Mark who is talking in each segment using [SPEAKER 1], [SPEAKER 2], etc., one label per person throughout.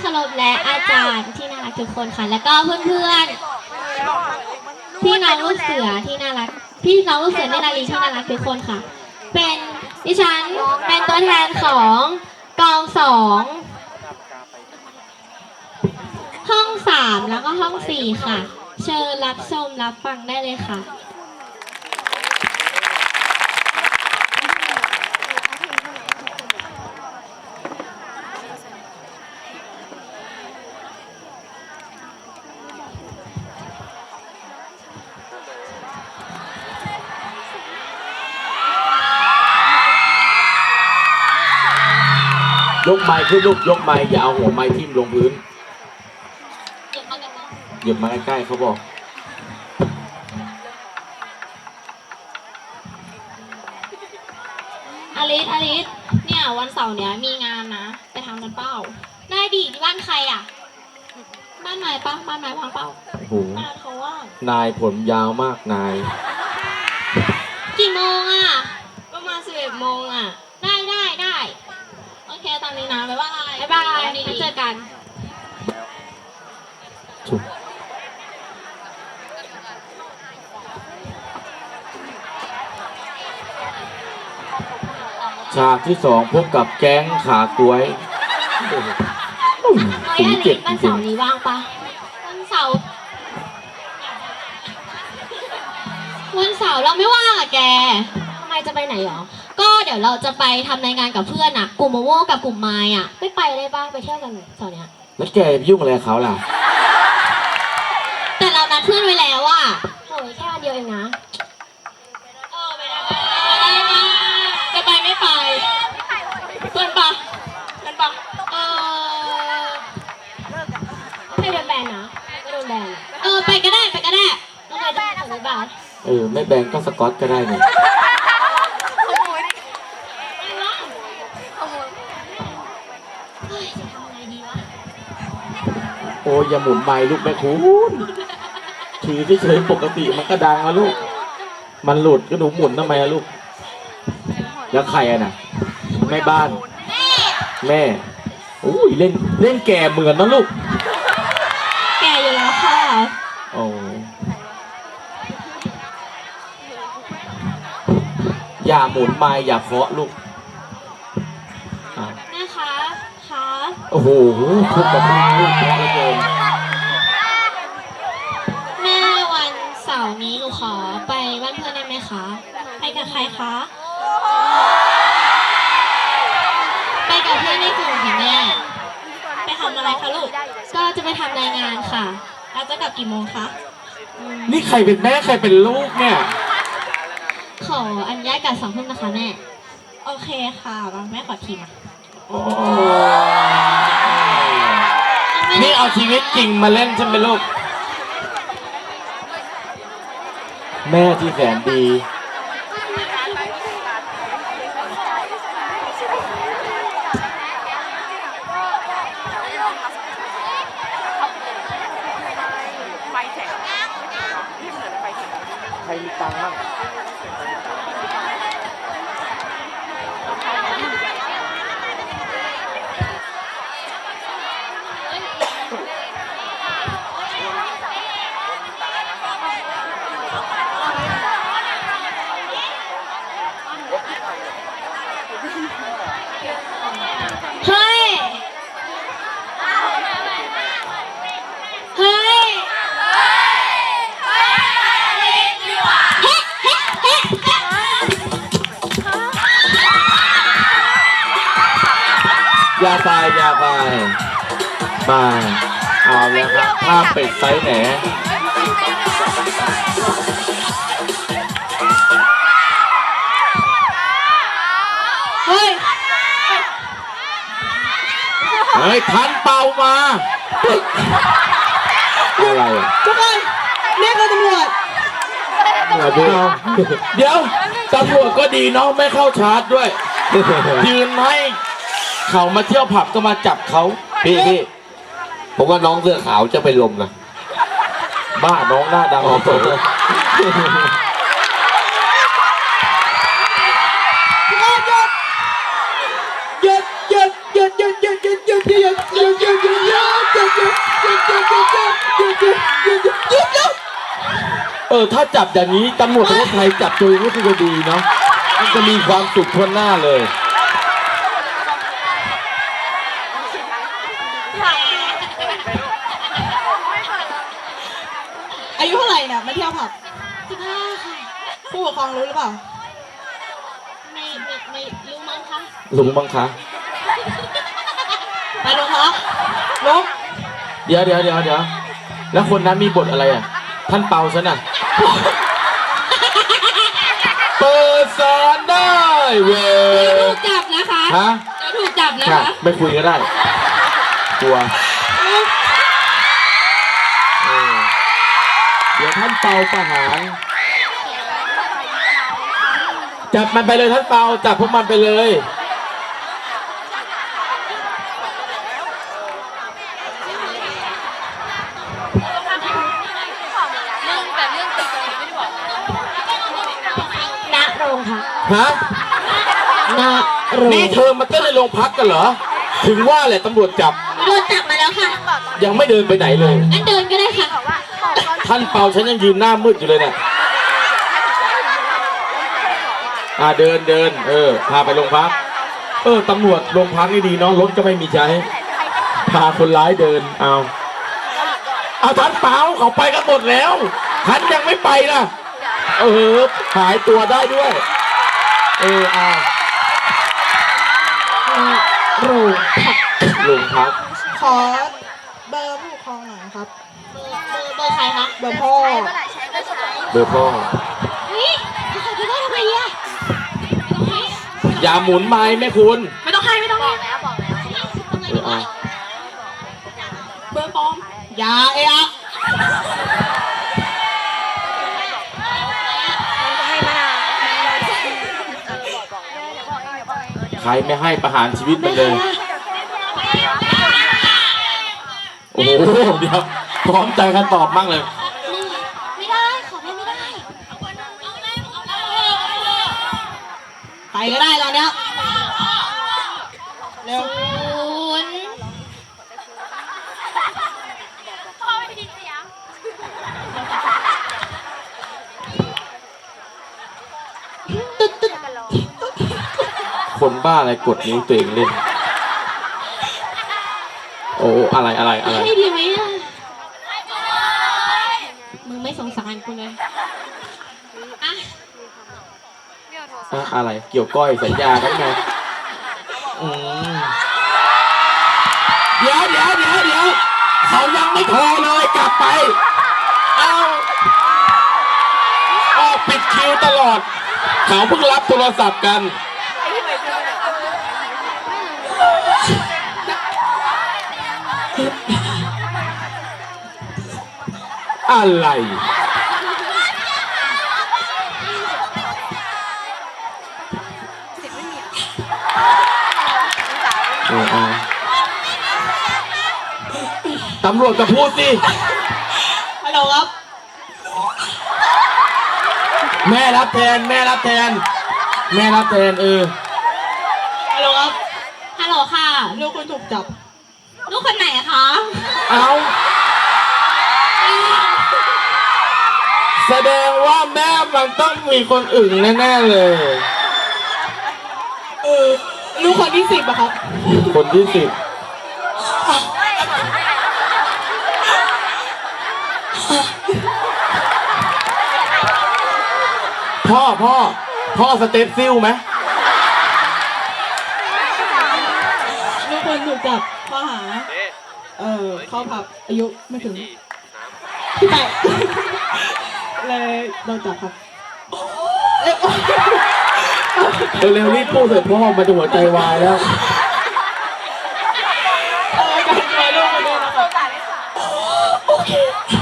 [SPEAKER 1] เคารพและอาจารย์ที่น่ารักทุกคนค่ะ แล้วก็เพื่อนๆพี่น้องลูกเสือที่น่ารัก พี่น้องลูกเสือเนนารีที่น่ารักทุกคนค่ะ เป็นดิฉันเป็นตัวแทนของกองสองห้องสามแล้วก็ห้องสี่ค่ะ เชิญรับชมรับฟังได้เลยค่ะ
[SPEAKER 2] ยกไม้ขึ้นลูกยกไม้อย่าเอาหัวไม้ทิ่มลงพื้นหยิบมาใกล้ๆเขาบอก
[SPEAKER 1] อลิสอลิสเนี่ยวันเสาร์เนี้ยมีงานนะ ไปทำกันเป้า ได้ดีที่บ้านใครอะ บ้านไหนปะบ้านไหนวางเป้า
[SPEAKER 2] โอ้โห
[SPEAKER 1] บ้านเขาว่าง
[SPEAKER 2] นายผมยาวมากนาย
[SPEAKER 1] กี่โมงอะ ประมาณสิบเอ็ดโมงอะ ได้ได้ได้ โอเคตาม นี้นะ บ๊ายบาย บ๊ายบายไว้เจอกัน
[SPEAKER 2] ชุบฉากที่สองพบกับแก๊งขากล้วยโอ้โห
[SPEAKER 1] เฮ้ย
[SPEAKER 2] สี
[SPEAKER 1] อ
[SPEAKER 2] เจ็
[SPEAKER 1] ลิ
[SPEAKER 2] บ
[SPEAKER 1] ส
[SPEAKER 2] จ
[SPEAKER 1] วัน
[SPEAKER 2] ริ
[SPEAKER 1] เสางร์นี้ว่างปะวันเสาร์วันเสาร์เราไม่ว่างอะแกทำไมจะไปไหนหรอ ก็เดี๋ยวเราจะไปทำรายงานกับเพื่อนอะกลุ่มโมโม่กับกลุ่มไม้อะไม่ไปได้ปะไปเที่ยวกันเสาร์เนี้ย
[SPEAKER 2] ๆแล้วแกไปยุ่งอะไรกับเขาล่ะ
[SPEAKER 1] แต่เรานัดเพื่อนไว้แล้วอะโอ้ยแค่วันเดียวเองนะเออไปได้ไปได้ปะจะไปไม่ไปเพื่อนปะเพื่อนปะเออไม่โดนแบนนะไม่โดนแบนอะเออไปก็ได้ไปก็ได้ต้องไปได้ถึงบาท
[SPEAKER 2] เออ ไม่แบงก็สกอตก็ได้เนี่ย
[SPEAKER 1] ไม่ว่างเฮ้ยจะทำอะไรดีวะ
[SPEAKER 2] โอ้ยอย่าหมุนไม้ลูกแม่คุณถือเฉยๆปกติมันก็ดังอะลูก มันหลุดก็หนูหมุนทำไมอะลูก แล้วใครอะน่ะแม่บ้าน แม่อุ้ยเล่นเล่นแก่เหมือนนะลูก
[SPEAKER 1] แกอยู่แล้วค่ะ
[SPEAKER 2] โอ้อย่าหมุนไม้อย่าเคาะลูก โอ้โหพูดกับลูกลูกเพราะเหลือเกิน
[SPEAKER 1] แม่วันเสาร์นี้หนูขอไปบ้านเพื่อนได้ไหมคะ ไปกับใครคะ ไปกับเพื่อนในกลุ่มค่ะแม่ ไปทำอะไรคะลูก ก็จะไปทำรายงานค่ะเราจะกลับกี่โมงคะอืม
[SPEAKER 2] นี่ใครเป็นแม่ใครเป็นลูกเนี่ย
[SPEAKER 1] ขออนุญาตกลับสองทุ่มนะคะแม่ โอเคค่ะแม่ขอทีมา
[SPEAKER 2] โอ้ นี่เอาชีวิตจริงมาเล่นใช่ไหมลูก แม่ที่แสนดี
[SPEAKER 3] ไฟแสงที่เหมือนไฟแสง
[SPEAKER 2] ใครมีตังค์บ้างาไปอย่าไปไปเอาแล้วครับภาพเป็ดไซส์แหน
[SPEAKER 1] เฮ้ย
[SPEAKER 2] เฮ้ยทันเป่ามาอะไรอะ
[SPEAKER 1] ทุกคนแม่คือตำรวจ
[SPEAKER 2] เดี๋ยวเดี๋ยวตำรวจก็ดีเนาะไม่เข้าชาร์จด้วยยืนให้ เขามาเที่ยวผับก็มาจับเขา
[SPEAKER 4] พี่พี่ผมว่าน้องเสื้อขาวจะไปลมนะ
[SPEAKER 2] บ้าน้องหน้าดำ
[SPEAKER 4] ออ
[SPEAKER 1] กเลย
[SPEAKER 2] เออ ถ้าจับอย่างนี้ตำรวจประเทศไทยจับตัวก็คือจะดีเนาะมันจะมีความสุขทั่วหน้าเลย
[SPEAKER 3] ไหร่เนี่ยมาเที่ยวผับ
[SPEAKER 1] สิบห้าค่ะ
[SPEAKER 3] ผู้ปกครองรู้หรือเปล่า
[SPEAKER 1] ไม่ไม่ไม่รู้มั้งคะ
[SPEAKER 2] ลุงบังคะ
[SPEAKER 3] ไปโรงพักลุก
[SPEAKER 2] เดี๋ยวเดี๋ยวเดี๋ยวเดี๋ยวแล้วคนนั้นมีบทอะไรอะ ท่านเปาซะน่ะ เปิดสารได้เว้
[SPEAKER 1] ถู
[SPEAKER 2] ย
[SPEAKER 1] กจับนะคะ
[SPEAKER 2] ฮะ
[SPEAKER 1] เดี๋ยวถูกจับนะ
[SPEAKER 2] ค่ะ
[SPEAKER 1] คะ
[SPEAKER 2] ไม่คุยก็ได้ กลัว ท่านเปาประหารจับมันไปเลยท่านเปาจับพวกมันไปเลย
[SPEAKER 1] ณโรงพัก
[SPEAKER 2] ฮะ
[SPEAKER 1] ณโรง
[SPEAKER 2] นี่เธอมาเต้นในโรงพักกันเหรอ ถึงว่าแหละตำรวจจับ
[SPEAKER 1] โดนจับมาแล้วค่ะ
[SPEAKER 2] ยังไม่เดินไปไหนเลย
[SPEAKER 1] งั้นเดินก็ได้ค่ะ
[SPEAKER 2] ท่านเปาฉันยังยืนหน้ามืดอยู่เลยเนี่ยอ่าเดินเดินเออพาไปโรงพัก เออตำรวจโรงพักนี่ดีเนาะรถก็ไม่มีใช้พาคนร้ายเดินเอาเอาท่านเปาเขาไปกันหมดแล้วท่านยังไม่ไปนะเออหายตัวได้ด้วย เออเอา
[SPEAKER 1] โรงพัก
[SPEAKER 2] โรงพัก
[SPEAKER 3] ขอเบอร์ผู้ปกครองหน่อยครับ
[SPEAKER 1] เบอร์เบอร์เบอร์ใครคะ
[SPEAKER 3] เบอร์พ่อ
[SPEAKER 2] เบอร์พ่อ
[SPEAKER 1] เฮ้ยเขาใส่ไปได้ทำไมอะ
[SPEAKER 2] อย่าหมุนไม้แม่คุณ
[SPEAKER 3] ไม่ต้องให้ไม่ต้องให้
[SPEAKER 2] เออเอา
[SPEAKER 3] เบอร์ปลอมอย่าเอะอะ
[SPEAKER 2] ใครไม่ให้ประหารชีวิตมันเลย โอ้โห เดี๋ยว พร้อมใจกันตอบมั่งเลย
[SPEAKER 3] ก็ได้ตอนเนี้ยเร็ว
[SPEAKER 1] ศูนย์
[SPEAKER 2] คนบ้าอะไรกดนิ้วตัวเองเล่น โอ้ อะไรอะไรอะไร
[SPEAKER 1] ให้ดีไหมอะ มึงไม่สงสารกูเลย อะ
[SPEAKER 2] อะอะไร เกี่ยวก้อยสัญญาทั้งไงอืมเดี๋ยวเดี๋ยวเดี๋ยวเดี๋ยวเขายังไม่โทรเลยกลับไป เอาออกปิดคิวตลอด เขาเพิ่งรับโทรศัพท์กัน อะไร ตำรวจก็พูดสิ
[SPEAKER 3] ฮัลโหลครับ
[SPEAKER 2] แม่รับแทน แม่รับแทน แม่รับแทนเออ
[SPEAKER 3] ฮัลโหลครับ
[SPEAKER 1] ฮัลโหลค่ะ
[SPEAKER 3] ลูกคุณถูกจับ
[SPEAKER 1] ลูกคนไหนอะคะ
[SPEAKER 2] เอาแสดงว่าแม่มันต้องมีคนอื่นแน่ ๆ เลย
[SPEAKER 3] เออ ลูกคนที่สิบอะครับ
[SPEAKER 2] คนที่สิบพ่อพ่อพ่อสเตปซิลไหม
[SPEAKER 3] ลูกคนถูกจับข้อหา เออเข้าผับอายุไม่ถึงแปดเลยโดนจับครับ เอ๊ะ
[SPEAKER 2] เร็วๆรีบพูดเถอะพ่อมันจะหัวใจวายแล้ว
[SPEAKER 3] เออการช่วยลูกมาด้วยนะค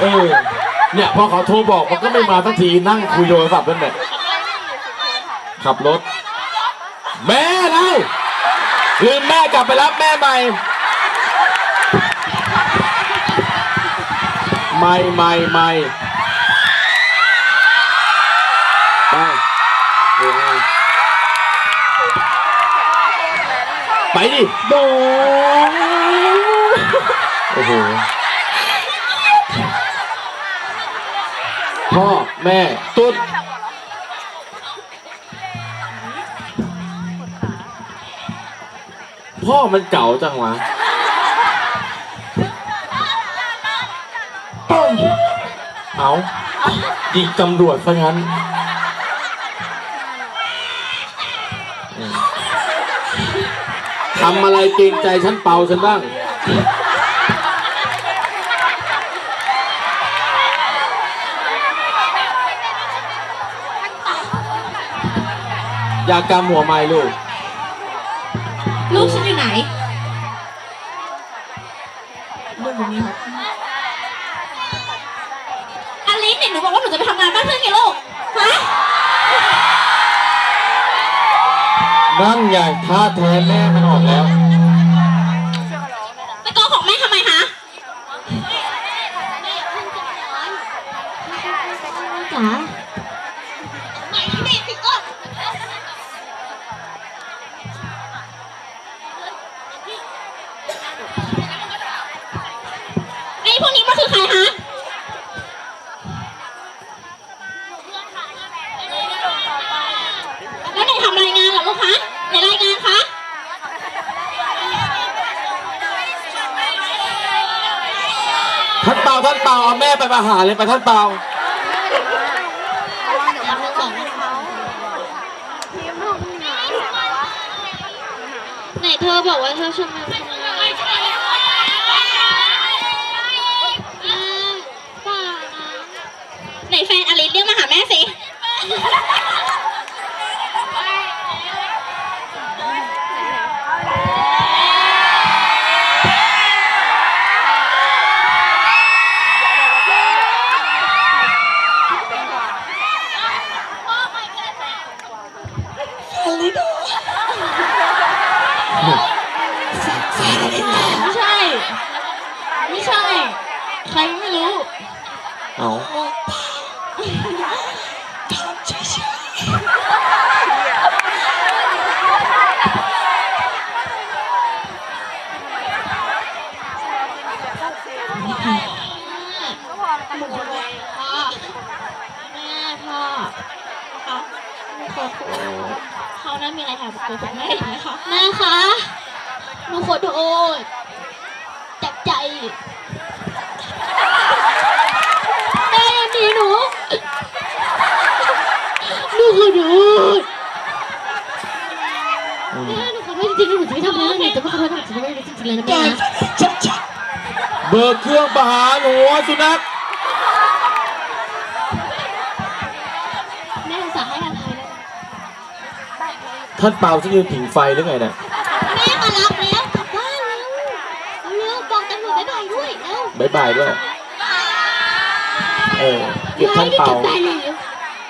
[SPEAKER 2] เออ เนี่ยพอเขาโทรบอกมันก็ไม่มาสักทีนั่งคุยโทรศัพท์นั่นแหละขับรถ แม่เราลืมแม่กลับไปรับแม่ใหม่ ไม่ไม่ไม่ ดิ
[SPEAKER 3] โด
[SPEAKER 2] โอ้โหพ่อแม่ตุ๊ดพ่อมันเก่าจังวะป้องเอายิตำรวจซะงั้น ทำอะไรเกรงใจฉันเป่าฉันบ้าง อยากกำหัวไม้ลูก
[SPEAKER 1] ลูกฉันอยู่ไหน
[SPEAKER 3] ลูกคนนี้ครับ
[SPEAKER 1] อลิสเนี่ยหนูบอกว่าหนูจะไปทำงานบ้านเพื่อนไงลูก
[SPEAKER 2] นั่นไงท่าแท้แม่มันออกแล้ว
[SPEAKER 1] ไปโกหกแม่ทำไมคะจ๋าไอ้พวกนี้มันคือใครคะ อา
[SPEAKER 2] แม่ไปประหารเลยไปท่านเปา
[SPEAKER 1] ไหนเธอบอกว่าเธอชอบมาทำงาน
[SPEAKER 3] ใครไม่รู้
[SPEAKER 2] เอา
[SPEAKER 1] พ่อแม่พ่อค่ะหนูขอโทษเขานั้นมีอะไรแอบโกหกแม่อีกไหมคะแม่คะหนูขอโทษจากใจแม่อย่าหนีหนูหนูขอโทษ
[SPEAKER 2] อืม
[SPEAKER 1] แม่หนูขอโทษจริงๆหนูจะไม่ทำแล้วหนูจะไม่ขอโทษหนู จะไริงๆเลยนะแม่นะ
[SPEAKER 2] เบิกเครื่องประหารหัวสุนัข
[SPEAKER 1] แม่อุตส่าห์ให้อภัยแล้ว
[SPEAKER 2] ท่านเป่าจะยืนผิงไฟหรือไงเนี่ย
[SPEAKER 1] แม่มารับแล้วกลับบ้านแล้วเร็วบอกตำรวจบ๊ายบายด้วยเร็ว
[SPEAKER 2] บายบายด้วย เออเก็บท่านเปา
[SPEAKER 1] ยยได้แล้ว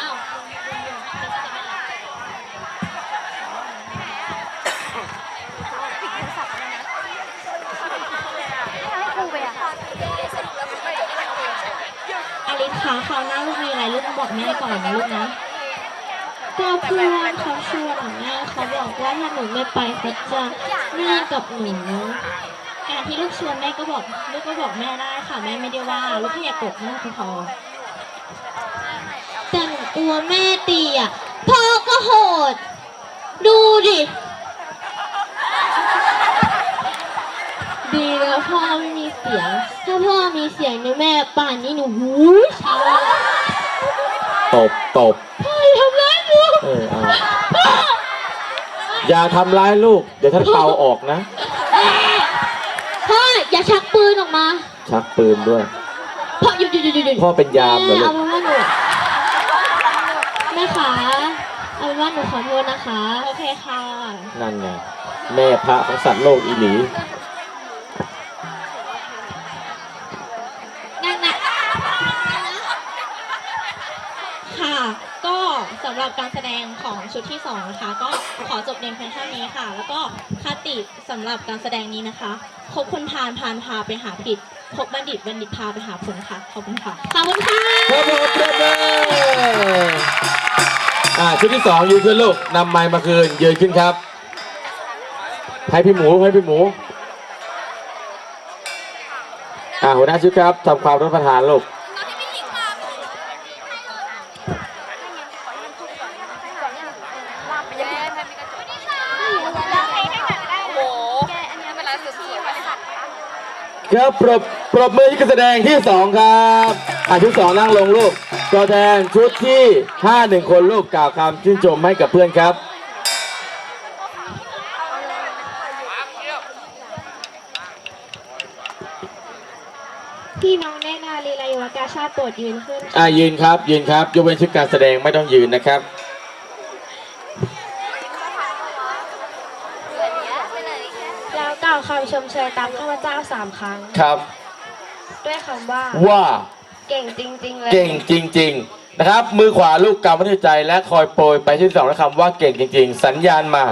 [SPEAKER 1] อ้าว อลิสคะคราวหน้าลูกมีอะไรลูก บอกแม่ก่อนนะลูกนะก็เพื่อนเขาชวนหนูแม่เขาบอกว่าถ้าหนูไม่ไปเขาจะเลิกกับหนูการที่ลูกชวนแม่ก็บอกลูกก็บอกแม่ได้ค่ะแม่ไม่ได้ว่าลูกแค่อยากกดแม่พอแต่หนูกลัวแม่ตีอะพ่อก็โหด ดูดิดีแล้วพ่อไม่มีเสียง ถ้าพ่อมีเสียงเนี่ยแม่ป่านนี้หนูหูชา
[SPEAKER 2] ตบตบ
[SPEAKER 1] พ่ออย่าทำร้ายหนู
[SPEAKER 2] เออเอาอย่าทำร้ายลูก เดี๋ยวท่านเปาออกนะ
[SPEAKER 1] พ่ออย่าชักปืนออกมา
[SPEAKER 2] ชักปืนด้วย
[SPEAKER 1] พ่อหยุดหยุดหยุดหยุดหยุด
[SPEAKER 2] พ่อเป็นยามเหรอลู
[SPEAKER 1] เอา
[SPEAKER 2] ก
[SPEAKER 1] เป็นว่าหนูแม่ขาเอาเป็นว่าหนูขอโทษนะคะ โอเคค่ะ
[SPEAKER 2] นั่นไง แม่พระของสัตว์โลกอีหลี
[SPEAKER 1] นั่งนะค่ะ ก็สำหรับการแส ดงของชุดที่สองนะคะก็ขอจบเพียงเพียงเท่านี้ค่ะ แล้วก็คติสำหรับการแสดงนี้นะคะคบคนพาลพาลพาไปหาผิดคบบัณฑิตบัณฑิตพาไปหาผลค่ะขอบคุณค่ะขอบคุณค่ะ
[SPEAKER 2] ครับผมเพื่อนอ่าชุดที่สองยืนขึ้นลูกนำไม้มาคืนยืนขึ้นครับให้พี่หมูให้พี่หมูอ่าหัวหน้าชุดครับทำความรับประทานลูก ครับปรบปรบมือที่การแสดงที่สองครับอะชุดสองนั่งลงลูกตัวแทนชุดที่ห้าหนึ่งคนลูกกล่าวคำชื่นชมให้กับเพื่อนครับ
[SPEAKER 5] พี่น้องเนตรนารีรายวักาชาติโปรดยืนขึ้น
[SPEAKER 2] อะยืนครับยืนครับยกเว้นชุดการแสดงไม่ต้องยืนนะครับ
[SPEAKER 5] แล้วกล่าว คำชมเชยตามข้าพเจ้าสามครั้ง
[SPEAKER 2] ครับ
[SPEAKER 5] ด้วยคำว่า
[SPEAKER 2] ว่า
[SPEAKER 5] เก่งจริง ๆ เลย
[SPEAKER 2] เก่งจริง ๆ นะครับ มือขวาลูกกำมัดใจและคอยโปรยไปที่สองและคำว่าเก่งจริง ๆ สัญญาณมา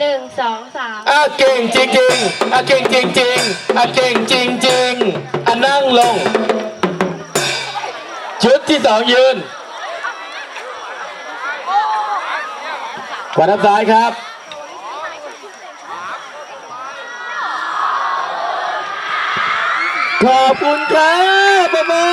[SPEAKER 5] หนึ่งสองสาม
[SPEAKER 2] อะเก่งจริงๆอะเก่งจริงๆอะเก่งจริงๆอะนั่งลง ชุดที่สองยืนขวาทับซ้ายครับ ขอบคุณครับประมา